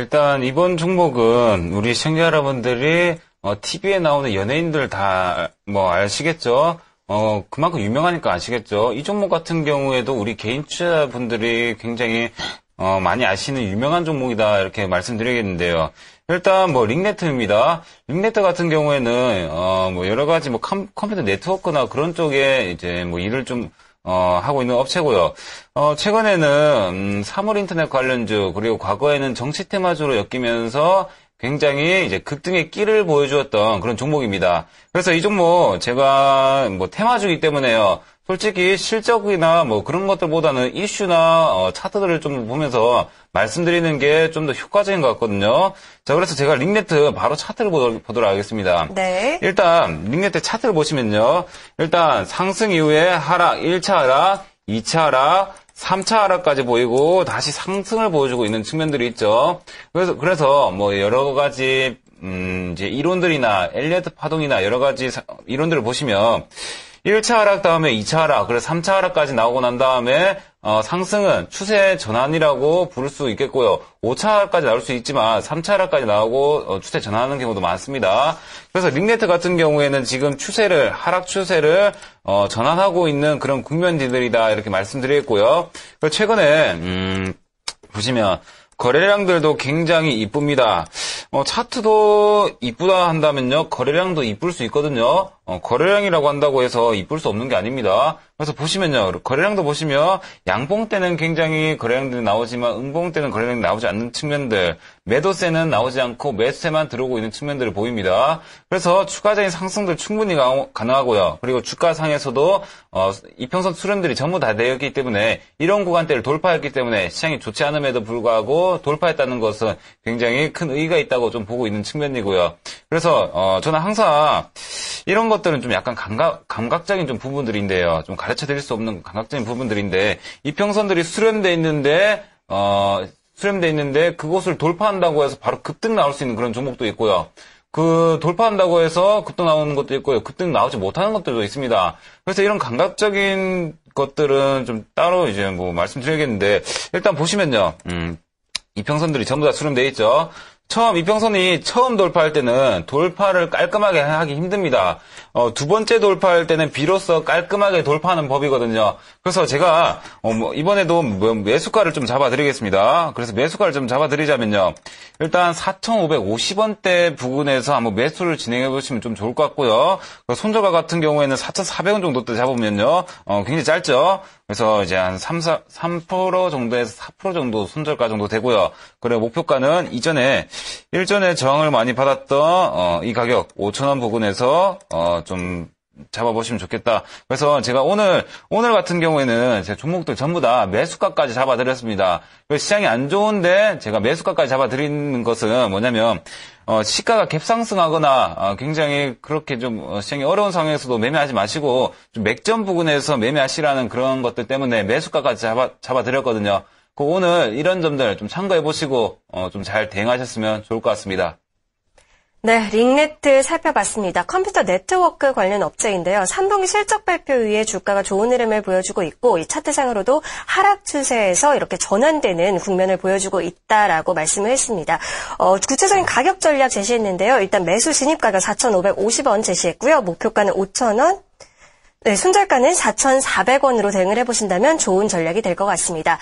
일단 이번 종목은 우리 시청자 여러분들이 어, TV에 나오는 연예인들 다 뭐 아시겠죠? 어, 그만큼 유명하니까 아시겠죠? 이 종목 같은 경우에도 우리 개인 투자분들이 굉장히 어, 많이 아시는 유명한 종목이다 이렇게 말씀드리겠는데요. 일단 뭐 링네트입니다. 링네트 같은 경우에는 어, 뭐 여러 가지 뭐 컴, 컴퓨터 네트워크나 그런 쪽에 이제 뭐 일을 좀 어, 하고 있는 업체고요. 어, 최근에는 음, 사물 인터넷 관련주 그리고 과거에는 정치 테마주로 엮이면서 굉장히 이제 급등의 끼를 보여주었던 그런 종목입니다. 그래서 이 종목 제가 뭐 테마주기 때문에요. 솔직히 실적이나 뭐 그런 것들보다는 이슈나 어, 차트들을 좀 보면서 말씀드리는 게 좀 더 효과적인 것 같거든요. 자, 그래서 제가 링네트 바로 차트를 보도록 하겠습니다. 네. 일단 링네트 차트를 보시면요. 일단 상승 이후에 하락, 1차 하락, 2차 하락, 3차 하락까지 보이고 다시 상승을 보여주고 있는 측면들이 있죠. 그래서 그래서 뭐 여러 가지 음 이제 이론들이나 엘리어트 파동이나 여러 가지 사- 이론들을 보시면 1차 하락 다음에 2차 하락, 그래서 3차 하락까지 나오고 난 다음에 어, 상승은 추세 전환이라고 부를 수 있겠고요. 5차 하락까지 나올 수 있지만 3차 하락까지 나오고 어, 추세 전환하는 경우도 많습니다. 그래서 링네트 같은 경우에는 지금 추세를 하락 추세를 어, 전환하고 있는 그런 국면들이다 이렇게 말씀드리겠고요. 최근에 음, 보시면 거래량들도 굉장히 이쁩니다. 어, 차트도 이쁘다 한다면요, 거래량도 이쁠 수 있거든요. 어, 거래량이라고 한다고 해서 이쁠 수 없는 게 아닙니다. 그래서 보시면요, 거래량도 보시면 양봉 때는 굉장히 거래량들이 나오지만 음봉 때는 거래량이 나오지 않는 측면들, 매도세는 나오지 않고 매수세만 들어오고 있는 측면들이 보입니다. 그래서 추가적인 상승도 충분히 가- 가능하고요. 그리고 주가상에서도 어, 이평선 수렴들이 전부 다 되었기 때문에 이런 구간대를 돌파했기 때문에 시장이 좋지 않음에도 불구하고 돌파했다는 것은 굉장히 큰 의의가 있다고 좀 보고 있는 측면이고요. 그래서 어, 저는 항상 이런 것 들은 좀 약간 감각, 감각적인 좀 부분들인데요. 좀 가르쳐 드릴 수 없는 감각적인 부분들인데 이평선들이 수렴돼 있는데 어, 수렴돼 있는데 그곳을 돌파한다고 해서 바로 급등 나올 수 있는 그런 종목도 있고요. 그 돌파한다고 해서 급등 나오는 것도 있고요. 급등 나오지 못하는 것들도 있습니다. 그래서 이런 감각적인 것들은 좀 따로 이제 뭐 말씀드리겠는데 일단 보시면요. 음, 이평선들이 전부 다 수렴돼 있죠. 처음 이평선이 처음 돌파할 때는 돌파를 깔끔하게 하기 힘듭니다. 어, 두 번째 돌파할 때는 비로소 깔끔하게 돌파하는 법이거든요. 그래서 제가 어, 뭐 이번에도 뭐 매수가를 좀 잡아드리겠습니다. 그래서 매수가를 좀 잡아드리자면요. 일단 4,550원대 부근에서 한번 매수를 진행해 보시면 좀 좋을 것 같고요. 그 손절가 같은 경우에는 4,400원 정도 때 잡으면요. 어, 굉장히 짧죠. 그래서 이제 한 3, 4, 3% 정도에서 4% 정도 손절가 정도 되고요. 그리고 목표가는 이전에 일전에 저항을 많이 받았던 어, 이 가격 5,000원 부근에서 어, 좀 잡아보시면 좋겠다. 그래서 제가 오늘 오늘 같은 경우에는 제 종목들 전부 다 매수가까지 잡아드렸습니다. 시장이 안 좋은데 제가 매수가까지 잡아드리는 것은 뭐냐면 어, 시가가 갭상승하거나 어, 굉장히 그렇게 좀 어, 시장이 어려운 상황에서도 매매하지 마시고 좀 맥점 부근에서 매매하시라는 그런 것들 때문에 매수가까지 잡아 잡아드렸거든요. 그 오늘 이런 점들 좀 참고해 보시고 어, 좀 잘 대응하셨으면 좋을 것 같습니다. 네, 링네트 살펴봤습니다. 컴퓨터 네트워크 관련 업체인데요. 3분기 실적 발표 이후에 주가가 좋은 흐름을 보여주고 있고 이 차트상으로도 하락 추세에서 이렇게 전환되는 국면을 보여주고 있다라고 말씀을 했습니다. 어, 구체적인 가격 전략 제시했는데요. 일단 매수 진입가가 4,550원 제시했고요. 목표가는 5,000원, 네, 손절가는 4,400원으로 대응을 해보신다면 좋은 전략이 될 것 같습니다.